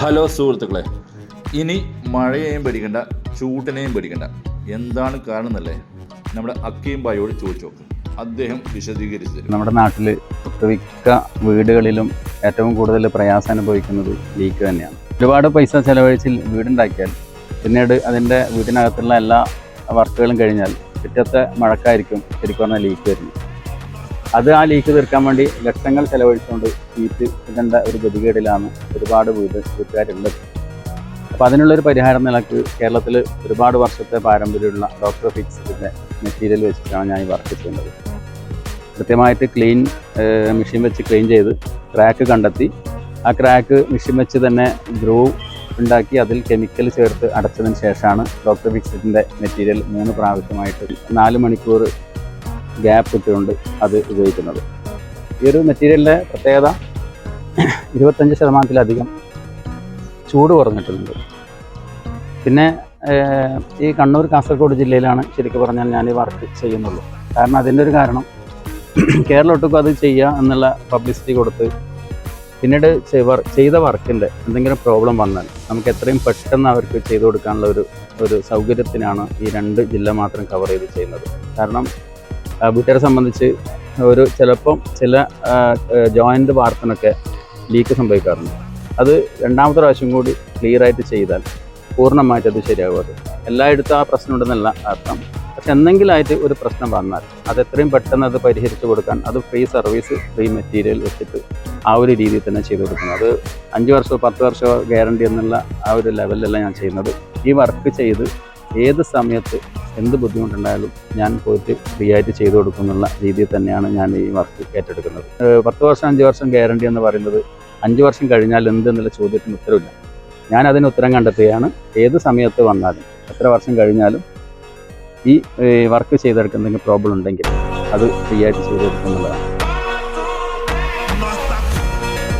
Hello സുഹൃത്തുക്കളെ. ഇനി മഴയെയും പേടിക്കണ്ട ചൂട്ടിനെയും പേടിക്കണ്ട. എന്താണ് കാരണം എന്നല്ലേ നമ്മുടെ അക്കീം ബായോട് ചോദിച്ചു നോക്കും. അദ്ദേഹം വിശദീകരിച്ചു തരും. നമ്മുടെ നാട്ടിൽ ഒട്ടുമിക്ക വീടുകളിലും ഏറ്റവും കൂടുതൽ പ്രയാസം അനുഭവിക്കുന്നത് ലീക്ക് തന്നെയാണ്. ഒരുപാട് പൈസ ചെലവഴിച്ച് വീടുണ്ടാക്കിയാൽ പിന്നീട് അതിന്റെ വീടിനകത്തുള്ള എല്ലാ വർക്കുകളും കഴിഞ്ഞാൽ പിറ്റത്തെ മഴക്കായിരിക്കും ശരിക്കും പറഞ്ഞാൽ ലീക്ക് വരുന്നത്. അത് ആ ലീക്ക് തീർക്കാൻ വേണ്ടി ലക്ഷങ്ങൾ ചെലവഴിച്ചുകൊണ്ട് സീറ്റ് ഇടേണ്ട ഒരു ഗതികേടിലാണ് ഒരുപാട് വീട് വീട്ടുകാരുള്ളത്. അപ്പോൾ അതിനുള്ളൊരു പരിഹാരം നിലയ്ക്ക് കേരളത്തിൽ ഒരുപാട് വർഷത്തെ പാരമ്പര്യമുള്ള ഡോക്ടർ ഫിക്സിന്റെ മെറ്റീരിയൽ വെച്ചിട്ടാണ് ഞാൻ ഈ വർക്ക് ചെയ്യുന്നത്. കൃത്യമായിട്ട് ക്ലീൻ മെഷീൻ വെച്ച് ക്ലീൻ ചെയ്ത് ക്രാക്ക് കണ്ടെത്തി. ആ ക്രാക്ക് മെഷീൻ വെച്ച് തന്നെ ഗ്രൂവ് ഉണ്ടാക്കി അതിൽ കെമിക്കൽ ചേർത്ത് അടച്ചതിന് ശേഷമാണ് ഡോക്ടർ ഫിക്സിന്റെ മെറ്റീരിയൽ മൂന്ന് പ്രാവശ്യമായിട്ട് നാല് മണിക്കൂർ ഗ്യാപ്പ് ഇട്ടുകൊണ്ട് അത് ഉപയോഗിക്കുന്നത്. ഈ ഒരു മെറ്റീരിയലിന്റെ പ്രത്യേകത ഇരുപത്തഞ്ച് ശതമാനത്തിലധികം ചൂട് കുറഞ്ഞിട്ടുണ്ട്. പിന്നെ ഈ കണ്ണൂർ കാസർഗോഡ് ജില്ലയിലാണ് ശരിക്കും പറഞ്ഞാൽ ഞാൻ ഈ വർക്ക് ചെയ്യുന്നുള്ളൂ. കാരണം അതിന്റെ ഒരു കാരണം കേരളം അത് ചെയ്യുക എന്നുള്ള പബ്ലിസിറ്റി കൊടുത്ത് പിന്നീട് ചെയ്ത വർക്കിന്റെ എന്തെങ്കിലും പ്രോബ്ലം വന്നാൽ നമുക്ക് എത്രയും പെട്ടെന്ന് അവർക്ക് ചെയ്തു കൊടുക്കാനുള്ള ഒരു ഒരു സൗകര്യത്തിനാണ് ഈ രണ്ട് ജില്ല മാത്രം കവർ ചെയ്ത് ചെയ്യുന്നത്. കാരണം വീട്ടുകാരെ സംബന്ധിച്ച് ഒരു ചിലപ്പം ചില ജോയിന്റ് വാർത്തനൊക്കെ ലീക്ക് സംഭവിക്കാറുണ്ട്. അത് രണ്ടാമത്തെ പ്രാവശ്യം കൂടി ക്ലിയർ ആയിട്ട് ചെയ്താൽ പൂർണമായിട്ട് അത് ശരിയാകും എല്ലായിടത്തും ആ പ്രശ്നം ഉണ്ടെന്നല്ല അർത്ഥം. പക്ഷെ എന്തെങ്കിലുമായിട്ട് ഒരു പ്രശ്നം വന്നാൽ അത് എത്രയും പെട്ടെന്ന് അത് പരിഹരിച്ചു കൊടുക്കാൻ അത് ഫ്രീ സർവീസ് ഫ്രീ മെറ്റീരിയൽ വെച്ചിട്ട് ആ ഒരു രീതിയിൽ തന്നെ ചെയ്തു കൊടുക്കുന്നത് അത് അഞ്ച് വർഷമോ പത്ത് വർഷമോ ഗ്യാരണ്ടി എന്നുള്ള ആ ഒരു ലെവലിലല്ല ഞാൻ ചെയ്യുന്നത്. ഈ വർക്ക് ചെയ്ത് ഏത് സമയത്ത് എന്ത് ബുദ്ധിമുട്ടുണ്ടായാലും ഞാൻ പോയിട്ട് ഫ്രീ ആയിട്ട് ചെയ്തു കൊടുക്കുന്നുള്ള രീതിയിൽ തന്നെയാണ് ഞാൻ ഈ വർക്ക് ഏറ്റെടുക്കുന്നത്. പത്ത് വർഷം അഞ്ച് വർഷം ഗ്യാരണ്ടി എന്ന് പറയുന്നത് അഞ്ച് വർഷം കഴിഞ്ഞാൽ എന്ത് എന്നുള്ള ചോദ്യത്തിന് ഉത്തരവില്ല. ഞാൻ അതിന് ഉത്തരം കണ്ടെത്തുകയാണ്. ഏത് സമയത്ത് വന്നാലും എത്ര വർഷം കഴിഞ്ഞാലും ഈ വർക്ക് ചെയ്തെടുക്കുന്ന എന്തെങ്കിലും പ്രോബ്ലം ഉണ്ടെങ്കിൽ അത് ഫ്രീ ആയിട്ട് ചെയ്തു കൊടുക്കുന്നുള്ളതാണ്